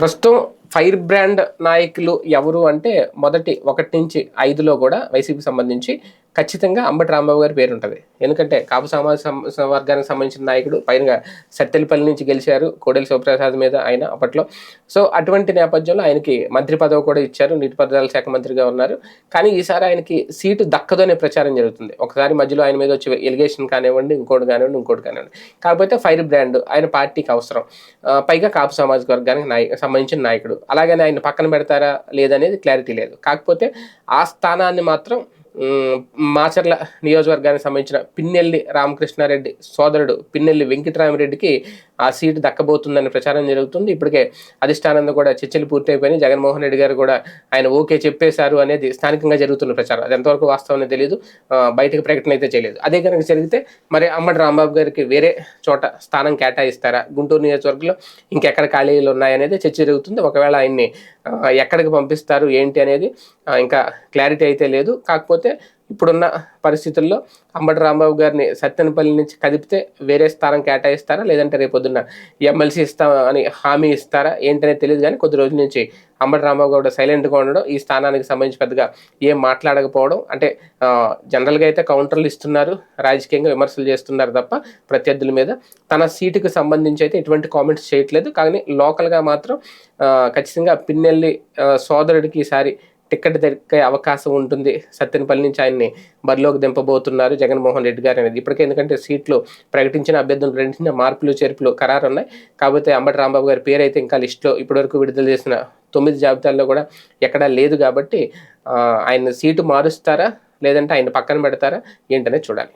ప్రస్తుతం fire brand నాయకులు ఎవరు అంటే మొదటి ఒకటి నుంచి ఐదులో కూడా వైసీపీకి సంబంధించి ఖచ్చితంగా అంబటి రాంబాబు గారి పేరు ఉంటుంది. ఎందుకంటే కాపు సమాజ సం- వర్గానికి సంబంధించిన నాయకుడు పైన సత్తెలపల్లి నుంచి గెలిచారు కోడెల శివప్రసాద్ మీద ఆయన అప్పట్లో. సో అటువంటి నేపథ్యంలో ఆయనకి మంత్రి పదవి కూడా ఇచ్చారు నీటిపారుదల శాఖ మంత్రిగా ఉన్నారు. కానీ ఈసారి ఆయనకి సీటు దక్కదు అనే ప్రచారం జరుగుతుంది. ఒకసారి మధ్యలో ఆయన మీద వచ్చి ఎలిగేషన్ కానివ్వండి ఇంకోటి కానివ్వండి ఇంకోటి కానివ్వండి. కాకపోతే ఫైర్ బ్రాండ్ ఆయన పార్టీకి అవసరం. పైగా కాపు సామాజిక వర్గానికి నాయ సంబంధించిన నాయకుడు. అలాగని ఆయన పక్కన పెడతారా లేదనేది క్లారిటీ లేదు. కాకపోతే ఆ స్థానాన్ని మాత్రం మాచర్ల నియోజకవర్గానికి సంబంధించిన పిన్నెల్లి రామకృష్ణారెడ్డి సోదరుడు పిన్నెల్లి వెంకటరామరెడ్డికి ఆ సీటు దక్కబోతుందని ప్రచారం జరుగుతుంది. ఇప్పటికే అధిష్టానంలో కూడా చర్చలు పూర్తయిపోయినాయి. జగన్మోహన్ రెడ్డి గారు కూడా ఆయన ఓకే చెప్పేశారు అనేది స్థానికంగా జరుగుతున్న ప్రచారం. అది ఎంతవరకు వాస్తవం తెలియదు బయటకు ప్రకటన అయితే చేయలేదు. అదే కనుక జరిగితే మరి అమ్మడి రాంబాబు గారికి వేరే చోట స్థానం కేటాయిస్తారా? గుంటూరు నియోజకవర్గంలో ఇంకెక్కడ ఖాళీలు ఉన్నాయనేది చర్చ జరుగుతుంది. ఒకవేళ ఆయన్ని ఎక్కడికి పంపిస్తారు ఏంటి అనేది ఇంకా క్లారిటీ అయితే లేదు. కాకపోతే ఇప్పుడున్న పరిస్థితుల్లో అంబటి రాంబాబు గారిని సత్యనపల్లి నుంచి కదిపితే వేరే స్థానం కేటాయిస్తారా? లేదంటే రేపొద్దున్న ఎమ్మెల్సీ ఇస్తాం అని హామీ ఇస్తారా? ఏంటనేది తెలియదు కానీ కొద్ది రోజుల నుంచి అంబటి రాంబాబు గౌడ సైలెంట్గా ఉండడం ఈ స్థానానికి సంబంధించి పెద్దగా ఏం మాట్లాడకపోవడం అంటే జనరల్గా అయితే కౌంటర్లు ఇస్తున్నారు రాజకీయంగా విమర్శలు చేస్తున్నారు తప్ప ప్రత్యర్థుల మీద. తన సీటుకు సంబంధించి అయితే ఎటువంటి కామెంట్స్ చేయట్లేదు. కానీ లోకల్గా మాత్రం ఖచ్చితంగా పిన్నెల్లి సోదరుడికి ఈసారి టికెట్ దొరికే అవకాశం ఉంటుంది. సత్తెనపల్లి నుంచి ఆయన్ని బరిలోకి దింపబోతున్నారు జగన్మోహన్ రెడ్డి గారు అనేది. ఇప్పటికే ఎందుకంటే సీట్లు ప్రకటించిన అభ్యర్థులు రెండింటిన మార్పులు చేర్పులు ఖరారు ఉన్నాయి. కాకపోతే అంబటి రాంబాబు గారి పేరు అయితే ఇంకా లిస్టులో ఇప్పటివరకు విడుదల చేసిన తొమ్మిది జాబితాల్లో కూడా ఎక్కడా లేదు కాబట్టి ఆయన సీటు మారుస్తారా? లేదంటే ఆయన పక్కన పెడతారా? ఏంటనేది చూడాలి.